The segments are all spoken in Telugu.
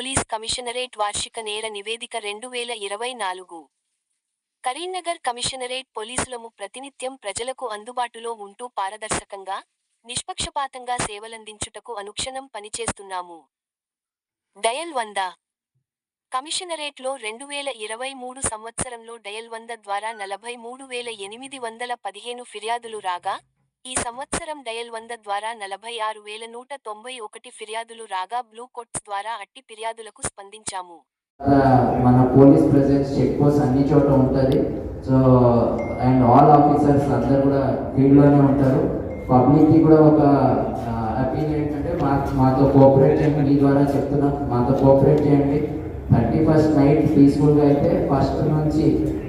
పోలీస్ కమిషనరేట్ వార్షిక నేర నివేదిక రెండు వేల ఇరవై నాలుగు. కరీంనగర్ కమిషనరేట్ పోలీసులము ప్రతినిత్యం ప్రజలకు అందుబాటులో ఉంటూ పారదర్శకంగా నిష్పక్షపాతంగా సేవలందించుటకు అనుక్షణం పనిచేస్తున్నాము. డయల్ వంద. కమిషనరేట్లో రెండు వేల ఇరవై మూడు సంవత్సరంలో డయల్ వంద ద్వారా నలభై మూడు వేల ఎనిమిది వందల పదిహేను ఫిర్యాదులు రాగా ఈ సంవత్సరం డయల్ వంద ద్వారా నలభై ఆరు వేల నూట తొంభై ఒకటి ఫిర్యాదులు రాగా బ్లూ కోట్స్ ద్వారా అట్టి ఫిర్యాదులకు స్పందించాము. మన పోలీస్ ప్రెసెన్స్ చెక్ పోస్ట్ అన్ని చోట ఉంటుంది. సో అండ్ ఆల్ ఆఫీసర్స్ అందరు కూడా ఫీల్డ్లోనే ఉంటారు. పబ్లిక్కి కూడా ఒక అపీల్ ఏంటంటే మా మాతో కోఆపరేట్ చేయండి. మీ ద్వారా చెప్తున్నాం. మాతో కోఆపరేట్ చేయండి. థర్టీ ఫస్ట్ నైట్ పీస్ఫుల్గా అయితే ఫస్ట్ నుంచి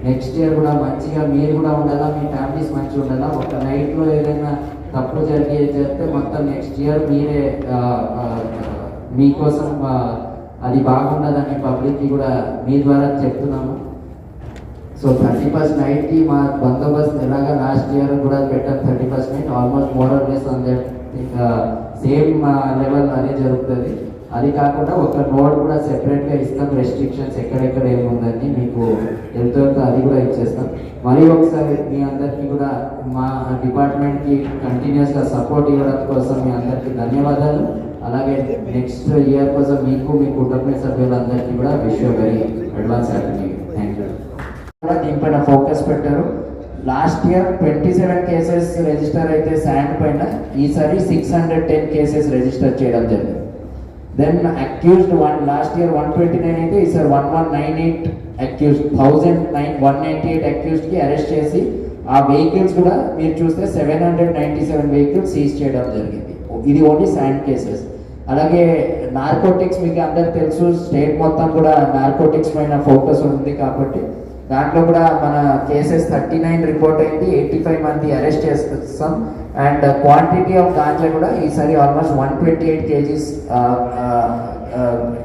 నెక్స్ట్ ఇయర్ కూడా మంచిగా మీరు కూడా ఉండాలా మీ ఫ్యామిలీస్ మంచిగా ఉండాలా? ఒక నైట్లో ఏదైనా తప్పు జరిగి చెప్తే మొత్తం నెక్స్ట్ ఇయర్ మీరే మీకోసం అది బాగుండదని పబ్లిక్కి కూడా మీ ద్వారా చెప్తున్నాము. సో థర్టీ ఫస్ట్ నైట్కి మా బందోబస్తు ఎలాగా లాస్ట్ ఇయర్ కూడా పెట్టాం thirty first night almost more or less on that same level అనే జరుగుతుంది. అది కాకుండా ఒక నోట్ కూడా సెపరేట్గా ఇస్తాం. రెస్ట్రిక్షన్స్ ఎక్కడెక్కడ ఏముందని మీకు ఎంతో అది కూడా ఇచ్చేస్తాం. మరి ఒకసారి మీ అందరికీ కూడా మా డిపార్ట్మెంట్కి కంటిన్యూస్గా సపోర్ట్ ఇవ్వడం కోసం మీ అందరికీ ధన్యవాదాలు. అలాగే నెక్స్ట్ ఇయర్ కోసం మీకు మీ కుటుంబ సభ్యులందరికీ కూడా wish very advance happy thank you కూడా దీనిపైన ఫోకస్ పెట్టారు. Last year twenty seven cases register అయితే శాండ్ పైన ఈసారి six hundred ten cases register చేయడం జరిగింది. Then accused one last year one twenty nine అయితే ఈసారి one one nine eight accused thousand nine one ninety eight అక్యూజ్డ్కి arrest చేసి ఆ వెహికల్స్ కూడా మీరు చూస్తే seven hundred ninety seven vehicles seize చేయడం జరిగింది. ఇది ఓన్లీ శాండ్ కేసెస్ అలాగే నార్కోటిక్స్ మీకు అందరు తెలుసు స్టేట్ మొత్తం కూడా నార్కోటిక్స్ పైన ఫోకస్ ఉంది కాబట్టి దాంట్లో కూడా మన కేసెస్ థర్టీ నైన్ రిపోర్ట్ అయింది ఎయిటీ ఫైవ్ మంది అరెస్ట్ చేస్తాం. అండ్ uh, క్వాంటిటీ ఆఫ్ దాంట్లో కూడా ఈసారి almost one twenty eight KGs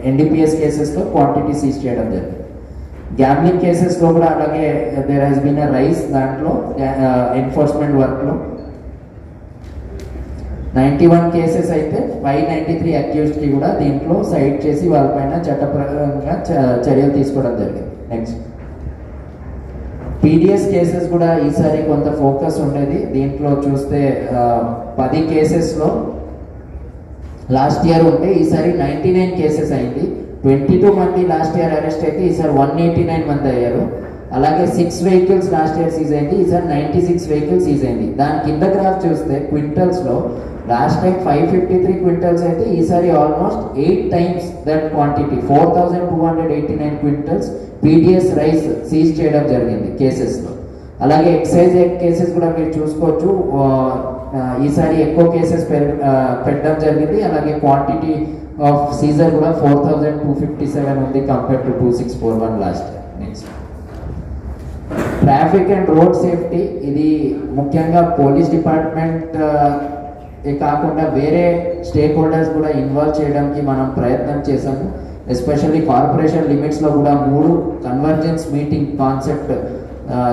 NDPS కేసెస్లో క్వాంటిటీ సీజ్ చేయడం జరిగింది. గ్యామ్లింగ్ కేసెస్లో కూడా అలాగే there has been a rise దాంట్లో ఎన్ఫోర్స్మెంట్ వర్క్లో నైంటీ వన్ కేసెస్ అయితే ఫైవ్ నైంటీ త్రీ అక్యూస్డ్కి కూడా దీంట్లో సైడ్ చేసి వాళ్ళపైన చట్టపరంగా చ- చర్యలు తీసుకోవడం జరిగింది. నెక్స్ట్ టీడీఎస్ కేసెస్ కూడా ఈసారి కొంత ఫోకస్ ఉండేది. దీంట్లో చూస్తే పది కేసెస్లో లాస్ట్ ఇయర్ ఉంటే ఈసారి నైంటీ నైన్ కేసెస్ అయింది. ట్వంటీ టూ మంది లాస్ట్ ఇయర్ అరెస్ట్ అయితే ఈసారి వన్ ఎయిటీ నైన్ మంది అయ్యారు. అలాగే six vehicles last year seize అయింది. ఈసారి నైంటీ సిక్స్ వెహికల్స్ సీజ్ అయింది. దాని కింద గ్రాఫ్ చూస్తే క్వింటల్స్లో last time five fifty three quintals అయితే ఈసారి almost eight times that quantity four thousand two hundred eighty nine quintals PDS rice seize చేయడం జరిగింది కేసెస్లో అలాగే ఎక్సైజ్ కేసెస్ కూడా మీరు చూసుకోవచ్చు. ఈసారి ఎక్కువ కేసెస్ పెట్టడం జరిగింది. అలాగే క్వాంటిటీ ఆఫ్ సీజర్ కూడా four thousand two fifty seven ఉంది compare to two six four one last traffic and road safety ఇది ముఖ్యంగా పోలీస్ డిపార్ట్మెంట్ కాకుండా వేరే స్టేక్ హోల్డర్స్ కూడా ఇన్వాల్వ్ చేయడానికి మనం ప్రయత్నం చేశాము. ఎస్పెషల్లీ కార్పొరేషన్ లిమిట్స్లో కూడా మూడు కన్వర్జెన్స్ మీటింగ్ కాన్సెప్ట్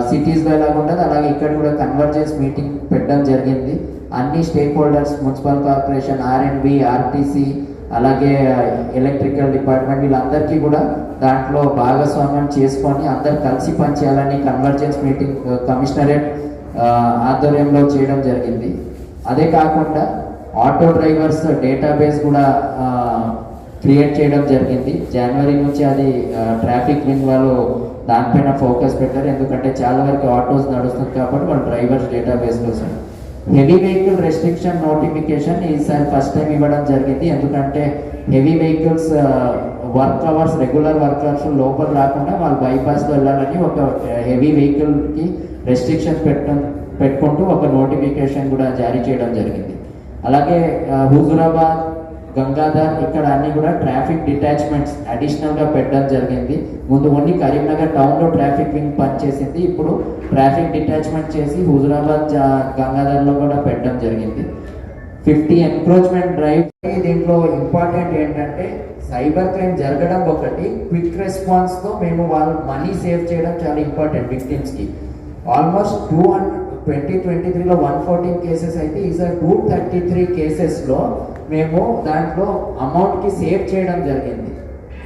సిటీస్లో ఎలాగ ఉంటుంది అలాగే ఇక్కడ కూడా కన్వర్జెన్స్ మీటింగ్ పెట్టడం జరిగింది. అన్ని stakeholders municipal corporation R and B RTC అలాగే ఎలక్ట్రికల్ డిపార్ట్మెంట్ వీళ్ళందరికీ కూడా దాంట్లో భాగస్వామ్యం చేసుకొని అందరు కలిసి పనిచేయాలని కన్వర్జెన్స్ మీటింగ్ కమిషనరేట్ ఆధ్వర్యంలో చేయడం జరిగింది. అదే కాకుండా ఆటో డ్రైవర్స్ డేటాబేస్ కూడా క్రియేట్ చేయడం జరిగింది. జనవరి నుంచి అది ట్రాఫిక్ వింగ్ వాళ్ళు దానిపైన ఫోకస్ పెట్టారు. ఎందుకంటే చాలా వరకు ఆటోస్ నడుస్తుంది కాబట్టి వాళ్ళు డ్రైవర్స్ డేటాబేస్ కోసం. హెవీ వెహికల్ రెస్ట్రిక్షన్ నోటిఫికేషన్ ఈసారి ఫస్ట్ టైం ఇవ్వడం జరిగింది. ఎందుకంటే heavy vehicles work hours regular work hours లోపల రాకుండా వాళ్ళు బైపాస్లో వెళ్ళాలని ఒక హెవీ వెహికల్కి రెస్ట్రిక్షన్ పెట్టడం పెట్టుకుంటూ ఒక నోటిఫికేషన్ కూడా జారీ చేయడం జరిగింది. అలాగే హుజురాబాద్ గంగాధర్ ఇక్కడ అన్ని కూడా ట్రాఫిక్ డిటాచ్మెంట్స్ అడిషనల్గా పెట్టడం జరిగింది. ముందు ఓన్లీ కరీంనగర్ టౌన్లో ట్రాఫిక్ వింగ్ పనిచేసింది. ఇప్పుడు ట్రాఫిక్ డిటాచ్మెంట్ చేసి హుజురాబాద్ గంగాధర్లో కూడా పెట్టడం జరిగింది. ఫిఫ్టీ ఎన్క్రోచ్మెంట్ డ్రైవ్ దీంట్లో ఇంపార్టెంట్ ఏంటంటే సైబర్ క్రైమ్ జరగడం ఒకటి క్విక్ రెస్పాన్స్తో మేము వాళ్ళు మనీ సేవ్ చేయడం చాలా important విక్టిమ్స్కి almost two hundred twenty twenty త్రీలో వన్ ఫోర్టీన్ కేసెస్ అయితే ఈసారి టూ థర్టీ త్రీ కేసెస్లో మేము దాంట్లో అమౌంట్కి సేవ్ చేయడం జరిగింది.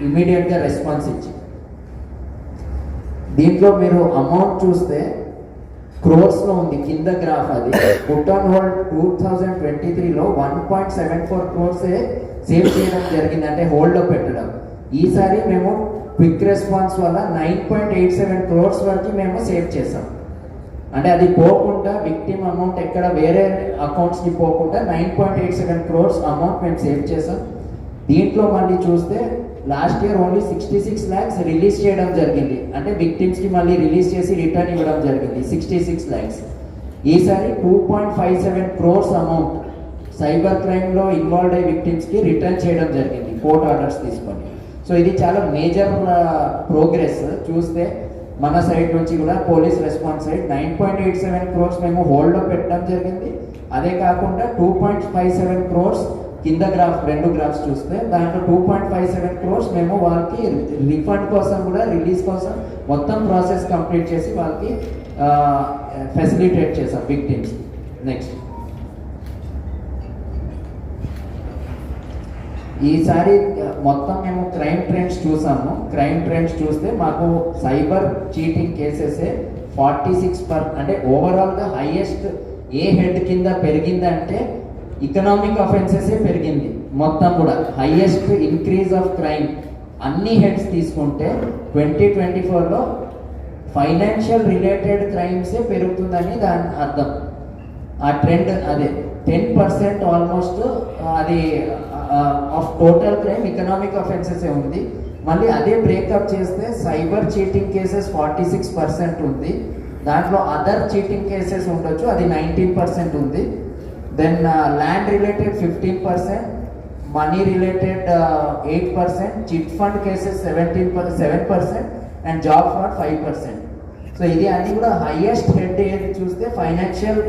ఇమీడియట్గా రెస్పాన్స్ ఇచ్చి. దీంట్లో మీరు అమౌంట్ చూస్తే క్రోర్స్లో ఉంది కింద గ్రాఫ్ అది. Put on hold two thousand twenty త్రీలో one point seven four crores save చేయడం జరిగింది అంటే హోల్డ్లో పెట్టడం. ఈసారి మేము క్విక్ రెస్పాన్స్ వల్ల nine point eight seven crores వరకు మేము సేవ్ చేసాం అంటే అది పోకుండా విక్టిమ్ అమౌంట్ ఎక్కడ వేరే అకౌంట్స్కి పోకుండా nine point eight seven crores amount మేము సేవ్ చేసాం. దీంట్లో మళ్ళీ చూస్తే last year only sixty six lakhs release చేయడం జరిగింది. అంటే విక్టిమ్స్కి మళ్ళీ రిలీజ్ చేసి రిటర్న్ ఇవ్వడం జరిగింది. సిక్స్టీ సిక్స్ ల్యాక్స్ ఈసారి two point five seven crores amount cyber క్రైమ్లో involve అయ్యే విక్టిమ్స్కి రిటర్న్ చేయడం జరిగింది. కోర్ట్ ఆర్డర్స్ తీసుకొని. సో ఇది చాలా మేజర్ ప్రోగ్రెస్ uh, చూస్తే మన సైడ్ నుంచి కూడా police response side nine point eight seven crores మేము హోల్డ్లో పెట్టడం జరిగింది. అదే కాకుండా two point five seven crores కింద గ్రాఫ్ రెండు గ్రాఫ్స్ చూస్తే దాంట్లో two point five seven crores మేము వాళ్ళకి రిఫండ్ కోసం కూడా రిలీజ్ కోసం మొత్తం ప్రాసెస్ కంప్లీట్ చేసి వాళ్ళకి ఫెసిలిటేట్ చేసాం విక్టిమ్స్ నెక్స్ట్ ఈసారి మొత్తం మేము క్రైమ్ ట్రెండ్స్ చూసాము. క్రైమ్ ట్రెండ్స్ చూస్తే మాకు cyber cheating cases forty six per అంటే ఓవరాల్గా హైయెస్ట్ ఏ హెడ్ కింద పెరిగిందంటే ఇకనామిక్ అఫెన్సెస్ పెరిగింది. మొత్తం కూడా హైయెస్ట్ ఇంక్రీజ్ ఆఫ్ క్రైమ్. అన్ని హెడ్స్ తీసుకుంటే ట్వంటీ ట్వంటీ ఫోర్లో ఫైనాన్షియల్ రిలేటెడ్ క్రైమ్సే పెరుగుతుందని దాని అర్థం. ఆ ట్రెండ్ అదే టెన్ పర్సెంట్ ఆల్మోస్ట్ అది of total crime economic offences ఉంది. మళ్ళీ అదే బ్రేకప్ చేస్తే cyber cheating cases forty six percent ఉంది. దాంట్లో అదర్ చీటింగ్ కేసెస్ ఉండొచ్చు అది నైన్టీన్ పర్సెంట్ ఉంది. Then land related fifteen percent money related eight percent chit fund cases seventeen seven percent and job fraud five percent so ఇది అది కూడా హైయెస్ట్ హెడ్ ఏది చూస్తే ఫైనాన్షియల్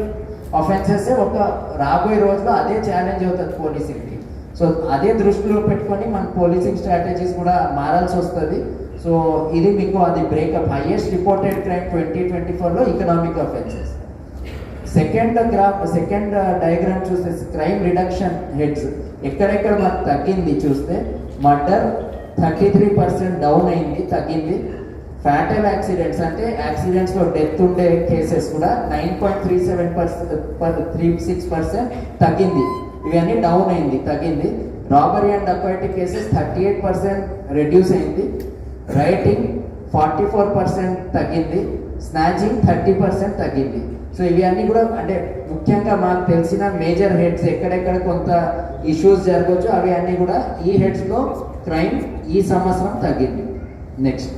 అఫెన్సెస్ ఒక రాబోయే రోజుల్లో అదే ఛాలెంజ్ అవుతుంది పోలీసింగ్కి సో అదే దృష్టిలో పెట్టుకొని మన పోలీసింగ్ స్ట్రాటజీస్ కూడా మారాల్సి వస్తుంది. సో ఇది మీకు అది breakup highest reported crime twenty twenty ఫోర్లో economic offences second graph second diagram చూస్తే క్రైమ్ రిడక్షన్ హెడ్స్ ఎక్కడెక్కడ మనకు తగ్గింది చూస్తే murder thirty three percent down అయింది తగ్గింది. ఫ్యాటల్ యాక్సిడెంట్స్ అంటే యాక్సిడెంట్స్లో డెత్ ఉండే కేసెస్ కూడా nine point three seven percent three six percent తగ్గింది. ఇవన్నీ డౌన్ అయింది తగ్గింది. Robbery and dacoity cases thirty eight percent reduce అయింది. రైటింగ్ ఫార్టీ ఫోర్ పర్సెంట్ తగ్గింది. స్నాచింగ్ థర్టీ పర్సెంట్ తగ్గింది. సో ఇవి కూడా అంటే ముఖ్యంగా మాకు తెలిసిన మేజర్ హెడ్స్ ఎక్కడెక్కడ కొంత ఇష్యూస్ జరగవచ్చు అవి అన్నీ కూడా ఈ హెడ్స్లో క్రైమ్ ఈ సంవత్సరం తగ్గింది. నెక్స్ట్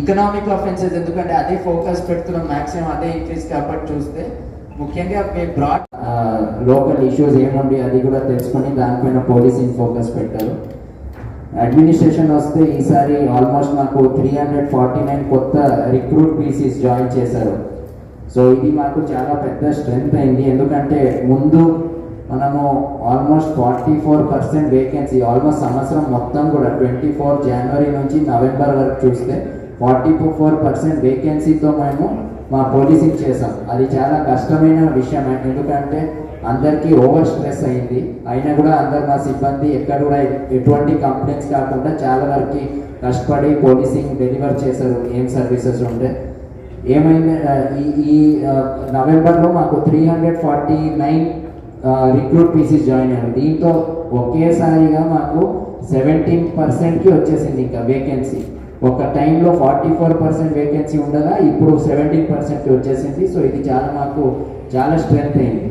ఇకనామిక్ ఆఫెన్సెస్ ఎందుకంటే అదే ఫోకస్ పెడుతున్నాం మ్యాక్సిమం అదే ఇంక్రీజ్ కాబట్టి చూస్తే ముఖ్యంగా బ్రాడ్ లోకల్ ఇష్యూస్ ఏముంది అది కూడా తెలుసుకొని దానిపైన పోలీసింగ్ ఫోకస్ పెట్టారు. అడ్మినిస్ట్రేషన్ వస్తే ఈసారి ఆల్మోస్ట్ మాకు త్రీ హండ్రెడ్ ఫార్టీ నైన్ కొత్త రిక్రూట్ పీసీస్ జాయిన్ చేశారు. సో ఇది మాకు చాలా పెద్ద స్ట్రెంగ్త్ అయింది. ఎందుకంటే ముందు మనము almost forty four percent vacancy almost సంవత్సరం మొత్తం కూడా ట్వంటీ ఫోర్ జనవరి నుంచి నవంబర్ వరకు చూస్తే ఫార్టీ ఫోర్ పర్సెంట్ వేకెన్సీతో మేము మా పోలీసింగ్ చేసాం అది చాలా కష్టమైన విషయం ఎందుకంటే అందరికీ ఓవర్ స్ట్రెస్ అయింది. అయినా కూడా అందరు మా సిబ్బంది ఎక్కడ కూడా ఎటువంటి కంప్లైంట్స్ కాకుండా చాలా వరకు కష్టపడి పోలీసింగ్ డెలివర్ చేశారు. ఏం సర్వీసెస్ ఉంటే ఏమైంది? ఈ ఈ నవంబర్లో మాకు three hundred forty nine recruit PCs join అయ్యారు. దీంతో ఒకేసారిగా మాకు సెవెంటీన్ పర్సెంట్కి వచ్చేసింది ఇంకా వేకెన్సీ ఒక టైంలో ఫార్టీ ఫోర్ పర్సెంట్ వేకెన్సీ ఉండగా ఇప్పుడు సెవెంటీన్ పర్సెంట్ వచ్చేసింది. సో ఇది చాలా మాకు చాలా స్ట్రెంగ్త్ అయింది.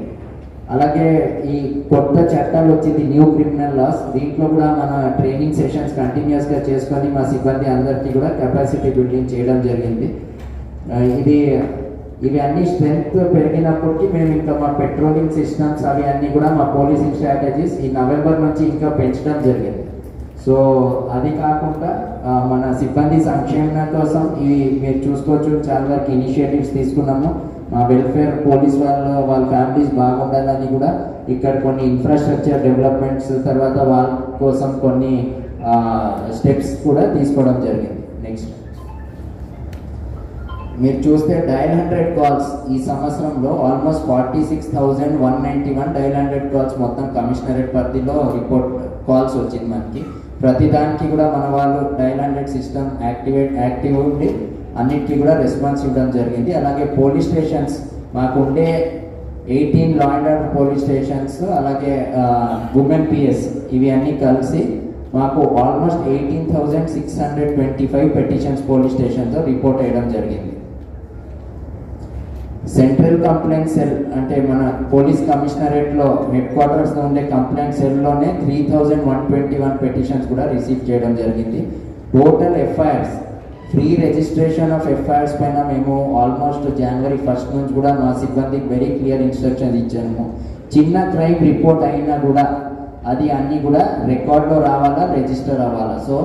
అలాగే ఈ కొత్త చట్టాలు వచ్చింది న్యూ క్రిమినల్ లాస్ దీంట్లో కూడా మన ట్రైనింగ్ సెషన్స్ కంటిన్యూస్గా చేసుకొని మా సిబ్బంది అందరికీ కూడా కెపాసిటీ బిల్డింగ్ చేయడం జరిగింది. ఇది ఇవి అన్ని స్ట్రెంగ్త్ పెరిగినప్పటికీ మేము ఇంకా మా పెట్రోలింగ్ సిస్టమ్స్ అవి అన్నీ కూడా మా పోలీసింగ్ స్ట్రాటజీస్ ఈ నవంబర్ నుంచి ఇంకా పెంచడం జరిగింది. సో అది కాకుండా మన సిబ్బంది సంక్షేమం కోసం ఈ మీరు చూసుకోవచ్చు చాలా వరకు ఇనిషియేటివ్స్ తీసుకున్నాము. మా వెల్ఫేర్ పోలీస్ వాళ్ళు వాళ్ళ ఫ్యామిలీస్ బాగుండాలని కూడా ఇక్కడ కొన్ని ఇన్ఫ్రాస్ట్రక్చర్ డెవలప్మెంట్స్ తర్వాత వాళ్ళ కోసం కొన్ని స్టెప్స్ కూడా తీసుకోవడం జరిగింది. నెక్స్ట్ మీరు చూస్తే డైల్ హండ్రెడ్ కాల్స్ ఈ సంవత్సరంలో almost forty six thousand one ninety one dial hundred calls మొత్తం కమిషనరేట్ పరిధిలో రిపోర్ట్ కాల్స్ వచ్చింది మనకి. ప్రతి దానికి కూడా మన వాళ్ళు dial hundred system activate active ఉండి అన్నిటికీ కూడా రెస్పాన్స్ ఇవ్వడం జరిగింది. అలాగే పోలీస్ స్టేషన్స్ మాకు ఉండే eighteen law and order police stations అలాగే ఉమెన్ పిఎస్ ఇవి అన్నీ కలిసి మాకు almost eighteen thousand six hundred twenty five petitions police స్టేషన్తో report వేయడం జరిగింది. సెంట్రల్ కంప్లైంట్ సెల్ అంటే మన పోలీస్ కమిషనరేట్లో హెడ్ క్వార్టర్స్లో ఉండే complaint సెల్లోనే three thousand one twenty one petitions కూడా రిసీవ్ చేయడం జరిగింది. Total FIRs pre registration of FIRs పైన మేము ఆల్మోస్ట్ జనవరి ఫస్ట్ నుంచి కూడా మా సిబ్బందికి వెరీ క్లియర్ ఇన్స్ట్రక్షన్స్ ఇచ్చాము. చిన్న క్రైమ్ రిపోర్ట్ అయినా కూడా అది అన్నీ కూడా రికార్డ్లో రావాలా రిజిస్టర్ అవ్వాలా? సో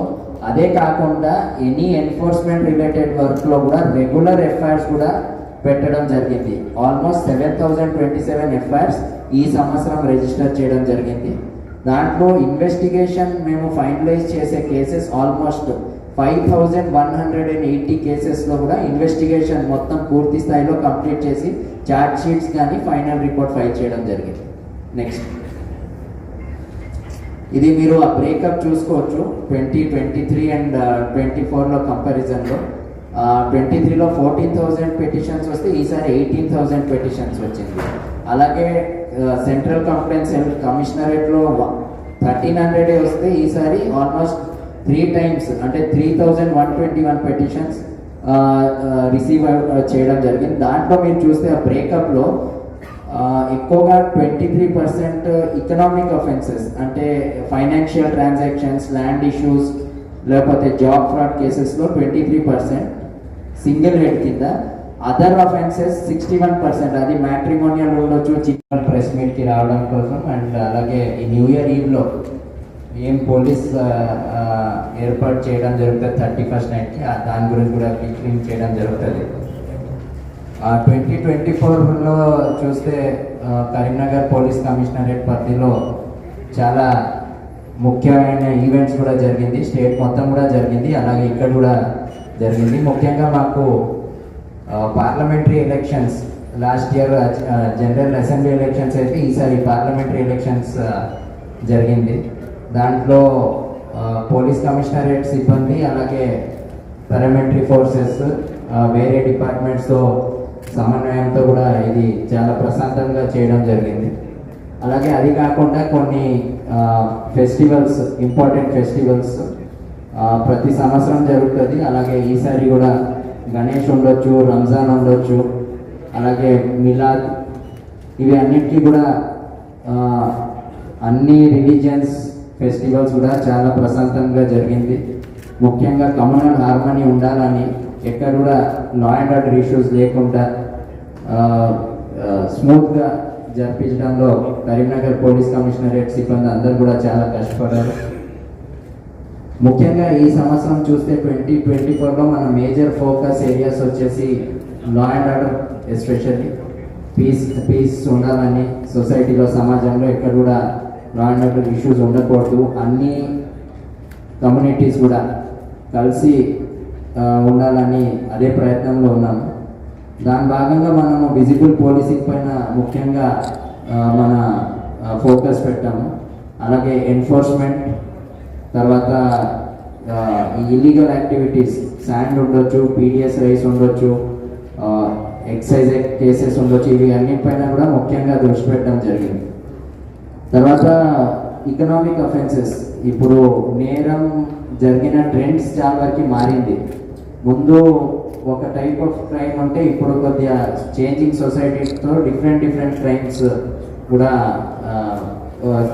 అదే కాకుండా ఎనీ ఎన్ఫోర్స్మెంట్ రిలేటెడ్ వర్క్లో కూడా రెగ్యులర్ ఎఫ్ఐఆర్స్ కూడా పెట్టడం జరిగింది. Almost seven thousand twenty seven FIRs ఈ సంవత్సరం రిజిస్టర్ చేయడం జరిగింది. దాంట్లో ఇన్వెస్టిగేషన్ మేము ఫైనలైజ్ చేసే cases almost five thousand one hundred and eighty కేసెస్లో కూడా ఇన్వెస్టిగేషన్ మొత్తం పూర్తి స్థాయిలో కంప్లీట్ చేసి చార్జ్ షీట్స్ కానీ ఫైనల్ రిపోర్ట్ ఫైల్ చేయడం జరిగింది. నెక్స్ట్. ఇది మీరు ఆ బ్రేకప్ చూసుకోవచ్చు. Twenty twenty three and twenty ఫోర్లో కంపారిజన్లో. ట్వంటీ త్రీలో ఫోర్టీన్ థౌజండ్ పెటిషన్స్ వస్తే ఈసారి ఎయిటీన్ థౌజండ్ పెటిషన్స్ వచ్చింది. అలాగే సెంట్రల్ కంప్లైంట్ కమిషనరేట్లో థర్టీన్ హండ్రెడ్ వస్తే ఈసారి ఆల్మోస్ట్ త్రీ టైమ్స్ అంటే three thousand one twenty one petitions receive చేయడం జరిగింది. దాంట్లో మీరు చూస్తే ఆ బ్రేకప్లో uh, ఎక్కువగా twenty three percent economic offences అంటే ఫైనాన్షియల్ ట్రాన్సాక్షన్స్ ల్యాండ్ ఇష్యూస్ లేకపోతే జాబ్ ఫ్రాడ్ కేసెస్లో twenty three percent single head కింద. Other offences sixty one percent అది మ్యాట్రిమోనియల్ ఉండొచ్చు చిన్న ప్రెస్ మీట్కి రావడం కోసం అండ్ అలాగే ఈ న్యూ ఇయర్ ఈవ్లో ఏం పోలీస్ ఏర్పాటు చేయడం జరుగుతుంది థర్టీ ఫస్ట్ నైట్కి. దాని గురించి కూడా క్లీన్ చేయడం జరుగుతుంది. ట్వంటీ ట్వంటీ ఫోర్లో చూస్తే కరీంనగర్ పోలీస్ కమిషనరేట్ పరిధిలో చాలా ముఖ్యమైన ఈవెంట్స్ కూడా జరిగింది. స్టేట్ మొత్తం కూడా జరిగింది. అలాగే ఇక్కడ కూడా జరిగింది. ముఖ్యంగా మాకు parliamentary elections last year general assembly elections అయితే ఈసారి పార్లమెంటరీ ఎలక్షన్స్ జరిగింది. దాంట్లో పోలీస్ కమిషనరేట్ సిబ్బంది అలాగే పారామిలిటరీ ఫోర్సెస్ వేరే డిపార్ట్మెంట్స్తో సమన్వయంతో కూడా ఇది చాలా ప్రశాంతంగా చేయడం జరిగింది. అలాగే అది కాకుండా కొన్ని ఫెస్టివల్స్ ఇంపార్టెంట్ ఫెస్టివల్స్ ప్రతి సంవత్సరం జరుగుతుంది. అలాగే ఈసారి కూడా గణేష్ ఉండొచ్చు రంజాన్ ఉండొచ్చు అలాగే మిలాద్ ఇవి అన్నిటికీ కూడా అన్ని రిలీజియన్స్ ఫెస్టివల్స్ కూడా చాలా ప్రశాంతంగా జరిగింది. ముఖ్యంగా కమ్యూనల్ హార్మనీ ఉండాలని ఎక్కడ కూడా లా అండ్ ఆర్డర్ ఇష్యూస్ లేకుండా స్మూత్గా జరిపించడంలో కరీంనగర్ పోలీస్ కమిషనరేట్ సిబ్బంది అందరూ కూడా చాలా కష్టపడ్డారు. ముఖ్యంగా ఈ సంవత్సరం చూస్తే ట్వంటీ ట్వంటీ ఫోర్లో మన మేజర్ ఫోకస్ ఏరియాస్ వచ్చేసి law and order especially peace peace ఉండాలని సొసైటీలో సమాజంలో ఎక్కడ కూడా లా ఆర్డర్ ఇష్యూస్ ఉండకూడదు. అన్ని కమ్యూనిటీస్ కూడా కలిసి ఉండాలని అదే ప్రయత్నంలో ఉన్నాము దాని భాగంగా మనము విజిబుల్ పోలీసింగ్ పైన ముఖ్యంగా మన ఫోకస్ పెట్టాము. అలాగే ఎన్ఫోర్స్మెంట్ తర్వాత ఇల్లీగల్ యాక్టివిటీస్ శాండ్ ఉండొచ్చు పీడిఎస్ రైస్ ఉండొచ్చు ఎక్సైజ్ కేసెస్ ఉండొచ్చు. ఇవి అన్నిటిపైన కూడా ముఖ్యంగా దృష్టి పెట్టడం జరిగింది. తర్వాత ఇకనామిక్ అఫెన్సెస్ ఇప్పుడు నేరం జరిగిన ట్రెండ్స్ చాలా వరకు మారింది. ముందు ఒక టైప్ ఆఫ్ క్రైమ్ ఉంటే ఇప్పుడు కొద్దిగా చేంజింగ్ సొసైటీతో డిఫరెంట్ డిఫరెంట్ క్రైమ్స్ కూడా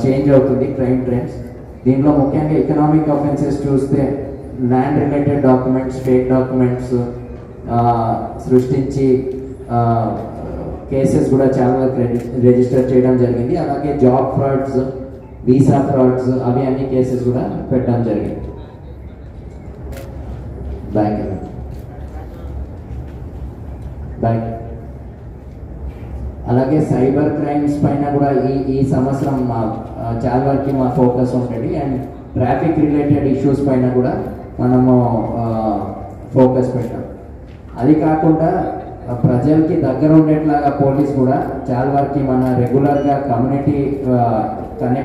చేంజ్ అవుతుంది క్రైమ్ ట్రెండ్స్ దీంట్లో ముఖ్యంగా ఎకనామిక్ అఫెన్సెస్ చూస్తే land related documents fake documents సృష్టించి కేసెస్ కూడా చాలా వరకు రిజిస్టర్ చేయడం జరిగింది. అలాగే జాబ్ ఫ్రాడ్స్ వీసా ఫ్రాడ్స్ అవి అన్ని కేసెస్ కూడా పెట్టడం జరిగింది. బ్యాంక్ బ్యాంక్ అలాగే సైబర్ క్రైమ్స్ పైన కూడా ఈ ఈ సంవత్సరం మా చాలా వరకు మా ఫోకస్ ఉంటుంది అండ్ ట్రాఫిక్ రిలేటెడ్ ఇష్యూస్ పైన కూడా మనము ఫోకస్ పెట్టాం. అది కాకుండా ప్రజలకి దగ్గర ఉండేట్లాగా పోలీస్ కూడా చాలా వరకు మన రెగ్యులర్గా కమ్యూనిటీ కనెక్ట్